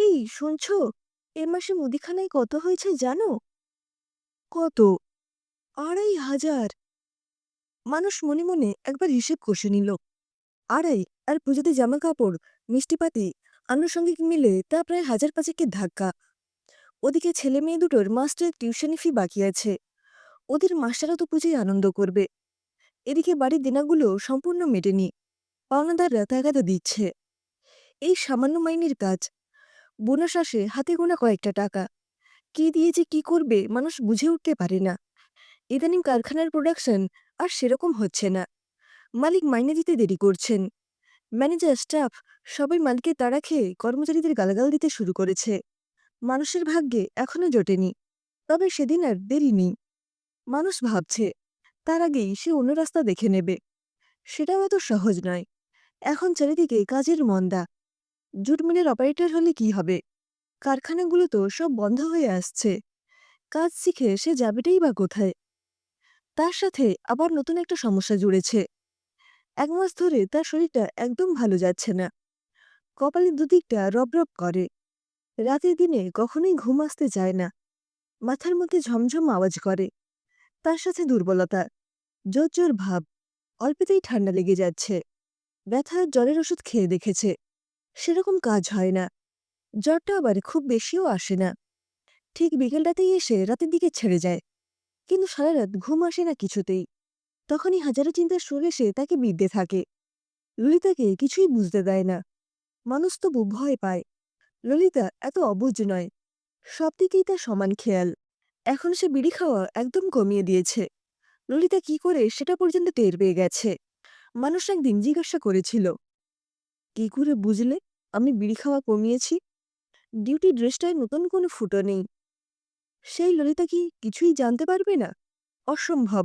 এই শুনছো, এ মাসে মুদিখানায় কত হয়েছে জানো? কত? আড়াই হাজার। মানুষ মনে মনে একবার হিসেব কষে নিল। আড়াই, আর পুজোতে জামা কাপড় মিষ্টিপাতি, আনুষঙ্গিক মিলে তা প্রায় হাজার পাঁচেকের ধাক্কা। ওদিকে ছেলে মেয়ে দুটোর মাস্টারের টিউশনি ফি বাকি আছে। ওদের মাস্টাররা তো পুজোয় আনন্দ করবে। এদিকে বাড়ির দেনাগুলো সম্পূর্ণ মেটেনি। পাওনাদাররা তাগাদা দিচ্ছে। এই সামান্য মাইনের কাজ বোনাস আসে, হাতে গোনা কয়েকটা টাকা। কি দিয়ে যে কি করবে, মানুষ বুঝে উঠতে পারে না। ইদানিং কারখানার প্রোডাকশন আর সেরকম হচ্ছে না। মালিক মাইনে দিতে দেরি করছেন। ম্যানেজার স্টাফ সবাই মালিকের তাড়া খেয়ে কর্মচারীদের গালাগাল দিতে শুরু করেছে। মানুষের ভাগ্যে এখনও জোটেনি। তবে সেদিন আর দেরি নেই। মানুষ ভাবছে, তার আগেই সে অন্য রাস্তা দেখে নেবে। সেটাও এত সহজ নয়। এখন চারিদিকে কাজের মন্দা। জুট মিলের অপারেটর হলে কি হবে? কারখানাগুলো তো সব বন্ধ হয়ে আসছে। কাজ শিখে সে যাবেটাই বা কোথায়? তার সাথে আবার নতুন একটা সমস্যা জুড়েছে। এক মাস ধরে তার শরীরটা একদম ভালো যাচ্ছে না। কপালের দুদিকটা রবরব করে। রাতের দিনে কখনোই ঘুম আসতে চায় না। মাথার মধ্যে ঝমঝম আওয়াজ করে। তার সাথে দুর্বলতা। জোর জোর ভাব। অল্পেতেই ঠান্ডা লেগে যাচ্ছে। ব্যথার জ্বরের ওষুধ খেয়ে দেখেছে। সেরকম কাজ হয় না। জ্বরটা আবার খুব বেশিও আসে না। ঠিক বিকেলটাতেই এসে রাতের দিকে ছেড়ে যায়। কিন্তু সারা রাত ঘুম আসে না কিছুতেই। তখনই হাজারো চিন্তার সুর এসে তাকে বিদ্যে থাকে। ললিতাকে কিছুই বুঝতে দেয় না। মানুষ তবু ভয় পায়। ললিতা এত অবুঝ নয়। সব দিকেই তার সমান খেয়াল। এখন সে বিড়ি খাওয়া একদম কমিয়ে দিয়েছে। ললিতা কি করে সেটা পর্যন্ত টের পেয়ে গেছে। মানুষ একদিন জিজ্ঞাসা করেছিল কি করে বুঝলে? আমি বিড়ি খাওয়া কমিয়েছি। ডিউটি ড্রেসটায় নতুন কোনো ফুটো নেই। সেই ললিতা কি কিছুই জানতে পারবে না? অসম্ভব।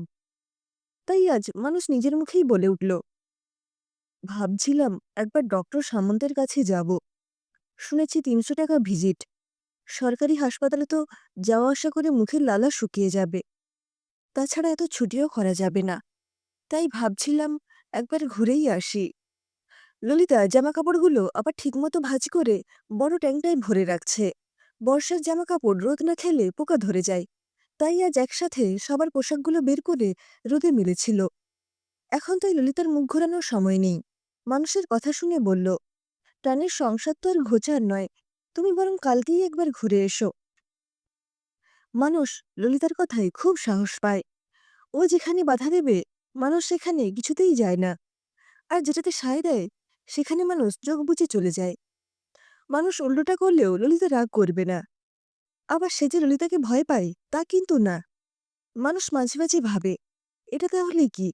তাই আজ মানুষ নিজের মুখেই বলে উঠল, ভাবছিলাম একবার ডক্টর সামন্তের কাছে যাব। শুনেছি তিনশো টাকা ভিজিট। সরকারি হাসপাতালে তো যাওয়া আসা করে মুখের লালা শুকিয়ে যাবে। তাছাড়া এত ছুটিও করা যাবে না। তাই ভাবছিলাম একবার ঘুরেই আসি। ললিতা, জামাকাপড়গুলো আবার ঠিকমতো ভাঁজ করে বড় ট্যাংটায় ভরে রাখছে। বর্ষার জামাকাপড় রোদ না খেলে পোকা ধরে যায়। তাই আজ একসাথে সবার পোশাকগুলো বের করে রোদে মিলেছিল। এখন তাই ললিতার মুখ ঘোরানোর সময় নেই। মানুষের কথা শুনে বলল প্রাণের সংসার তো আর ঘোচার নয়, তুমি বরং কালকেই একবার ঘুরে এসো। মানুষ ললিতার কথায় খুব সাহস পায়। ও যেখানে বাধা দেবে, মানুষ সেখানে কিছুতেই যায় না। আর যেটাতে সায় দেয় সেখানে মানুষ চোখ বুঝে চলে যায়। মানুষ উল্টোটা করলেও ললিতা রাগ করবে না। আবার সে যে ললিতাকে ভয় পায়, তা কিন্তু না। মানুষ মাঝে মাঝে ভাবে, এটা তাহলে কি?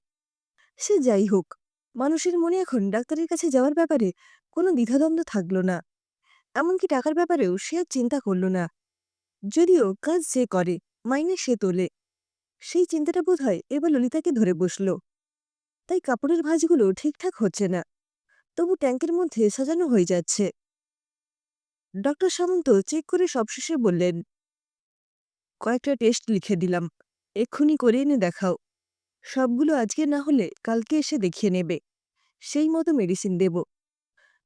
সে যাই হোক, মানুষের মনে এখন ডাক্তারের কাছে যাওয়ার ব্যাপারে কোনো দ্বিধাদ্বন্দ্ব থাকল না। এমনকি টাকার ব্যাপারেও সে আর চিন্তা করল না। যদিও কাজ যে করে, মাইনে সে তোলে। সেই চিন্তাটা বোধ হয় এবার ললিতাকে ধরে বসল। তাই কাপড়ের ভাঁজগুলো ঠিকঠাক হচ্ছে না। তবু ট্যাঙ্কের মধ্যে সাজানো হয়ে যাচ্ছে। ডক্টর সামন্ত চেক করে সবশেষে বললেন, কয়েকটা টেস্ট লিখে দিলাম। এক্ষুনি করে এনে দেখাও। সবগুলো আজকে না হলে কালকে এসে দেখিয়ে নেবে। সেই মতো মেডিসিন দেব।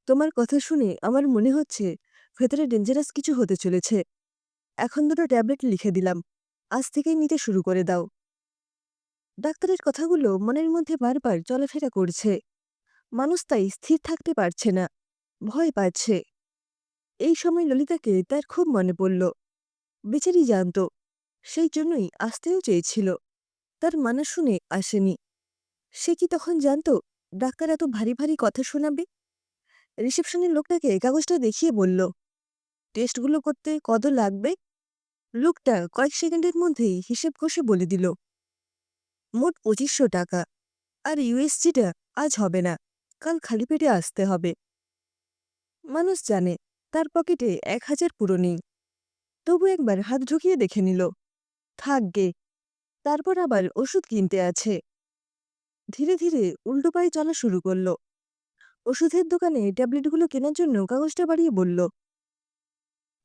তোমার কথা শুনে আমার মনে হচ্ছে ভেতরে ডেঞ্জারাস কিছু হতে চলেছে। এখন দুটো ট্যাবলেট লিখে দিলাম। আজ থেকেই নিতে শুরু করে দাও। ডাক্তারের কথাগুলো মনের মধ্যে বারবার চলাফেরা করছে। মানুষ তাই স্থির থাকতে পারছে না। ভয় পাচ্ছে। এই সময় ললিতাকে তার খুব মনে পড়ল। বেচারি জানত, সেই জন্যই আসতেও চেয়েছিল। তার মানা শুনে আসেনি। সে কি তখন জানত, ডাক্তার এত ভারী ভারী কথা শোনাবে? রিসেপশনের লোকটাকে কাগজটা দেখিয়ে বলল, টেস্টগুলো করতে কত লাগবে? লোকটা কয়েক সেকেন্ডের মধ্যেই হিসেব কষে বলে দিল, মোট পঁচিশশো টাকা। আর ইউএসজিটা আজ হবে না। কাল খালি পেটে আসতে হবে। মানুষ জানে, তার পকেটে এক হাজার পুরো নেই তবু একবার হাত ঢুকিয়ে দেখে নিল থাকগে তারপর আবার ওষুধ কিনতে আছে। ধীরে ধীরে উল্টো পায়ে চলা শুরু করল। ওষুধের দোকানে ট্যাবলেটগুলো কেনার জন্য কাগজটা বাড়িয়ে বলল,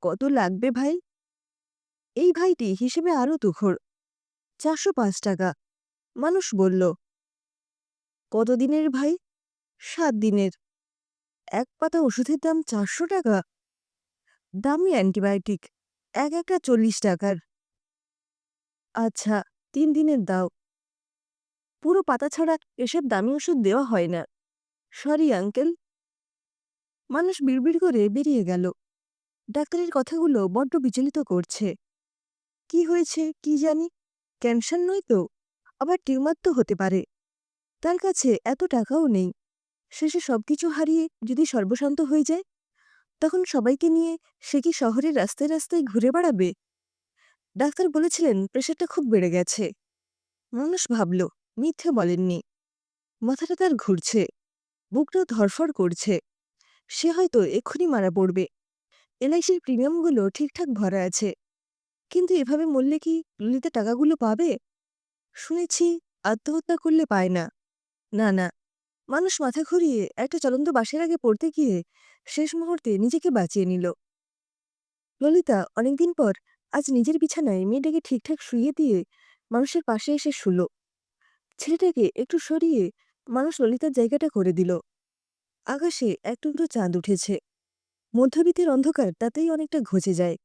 কত লাগবে ভাই? এই ভাইটি হিসেবে আরও তুখর চারশো পাঁচ টাকা। মানুষ বলল, কতদিনের ভাই? সাত দিনের। এক পাতা ওষুধের দাম চারশো টাকা। দামি অ্যান্টিবায়োটিক, এক একটা চল্লিশ টাকার। আচ্ছা তিন দিনের দাও। পুরো পাতা ছাড়া এসব দামি ওষুধ দেওয়া হয় না। Sorry, uncle. মানুষ বিড়বিড় করে বেরিয়ে গেল। ডাক্তারের কথাগুলো বড্ড বিচলিত করছে। কি হয়েছে, কি জানি? ক্যান্সার নয় তো? আবার টিউমার তো হতে পারে। তার কাছে এত টাকাও নেই। শেষে সবকিছু হারিয়ে যদি সর্বশান্ত হয়ে যায়, তখন সবাইকে নিয়ে সে কি শহরের রাস্তায় রাস্তায় ঘুরে বেড়াবে? ডাক্তার বলেছিলেন, প্রেশারটা খুব বেড়ে গেছে। মানুষ ভাবল, মিথ্যে বলেননি। মাথাটা তার ঘুরছে বুকটাও ধরফড় করছে। সে হয়তো এক্ষুনি মারা পড়বে। এলআইসির প্রিমিয়ামগুলো ঠিকঠাক ভরা আছে। কিন্তু এভাবে মরলে কি ললিতা টাকাগুলো পাবে? শুনেছি, আত্মহত্যা করলে পায় না। না না মানুষ মাথা ঘুরিয়ে একটা চলন্ত বাসের আগে পড়তে গিয়ে শেষ মুহূর্তে নিজেকে বাঁচিয়ে নিল। ললিতা, অনেকদিন পর আজ নিজের বিছানায় মেয়েটাকে ঠিকঠাক শুইয়ে দিয়ে মানুষের পাশে এসে শুল। ছেলেটাকে একটু সরিয়ে মানুষ ললিতার জায়গাটা করে দিল। আকাশে এক টুকরো চাঁদ উঠেছে। মধ্যবিত্তের অন্ধকার তাতেই অনেকটা ঘুচে যায়।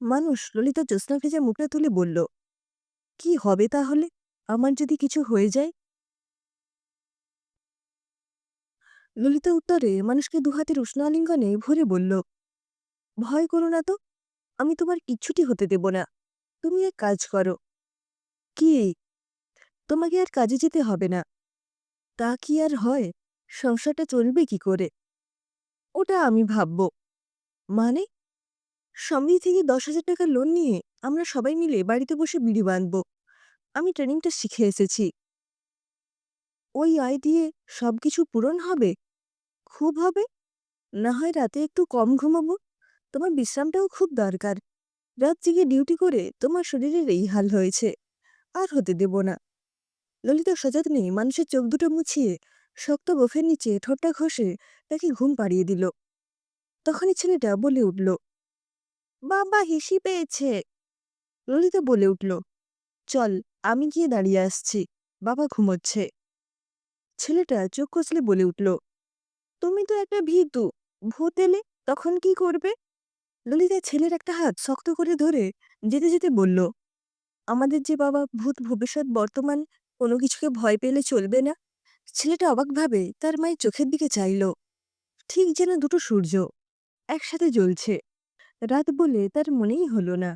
মানুষ ললিতা জ্যোৎস্না ভেজা মুখটা তুলে বলল, কি হবে তাহলে? আমার যদি কিছু হয়ে যায় ললিতা উত্তরে মানুষকে দুহাতের উষ্ণ আলিঙ্গনে ভরে বলল, ভয় করো না তো, আমি তোমার কিচ্ছুটি হতে দেব না। তুমি এক কাজ করো। কি তোমাকে আর কাজে যেতে হবে না। তা কি আর হয়? সংসারটা চলবে কি করে? ওটা আমি ভাবব। মানে? সমৃদ্ধি থেকে দশ হাজার টাকা লোন নিয়ে আমরা সবাই মিলে বাড়িতে বসে বিড়ি বাঁধব আমি ট্রেনিংটা শিখে এসেছি। ওই আয় দিয়ে সবকিছু পূরণ হবে? খুব হবে? না হয় রাতে একটু কম ঘুমাবো? তোমার বিশ্রামটাও খুব দরকার। রাত জেগে ডিউটি করে তোমার শরীরের এই হাল হয়েছে। আর হতে দেব না। ললিতা সযত্নে মানুষের চোখ দুটো মুছিয়ে শক্ত গোফের নিচে ঠোঁটটা ঘষে তাকে ঘুম পাড়িয়ে দিল। তখনই ছেলেটা বলে উঠল, বাবা, হিসি পেয়েছে! ললিতা বলে উঠল, চল, আমি গিয়ে দাঁড়িয়ে আসছি। বাবা ঘুমোচ্ছে। ছেলেটা চোখ কচলে বলে উঠল, তুমি তো একটা ভীতু, ভূত এলে তখন কি করবে? ললিতা ছেলের একটা হাত শক্ত করে ধরে যেতে যেতে বলল, আমাদের যে বাবা ভূত ভবিষ্যৎ বর্তমান কোনো কিছুকে ভয় পেলে চলবে না? ছেলেটা অবাকভাবে তার মায়ের চোখের দিকে চাইল, ঠিক যেন দুটো সূর্য একসাথে জ্বলছে। রাত বলে তার মনেই হলো না।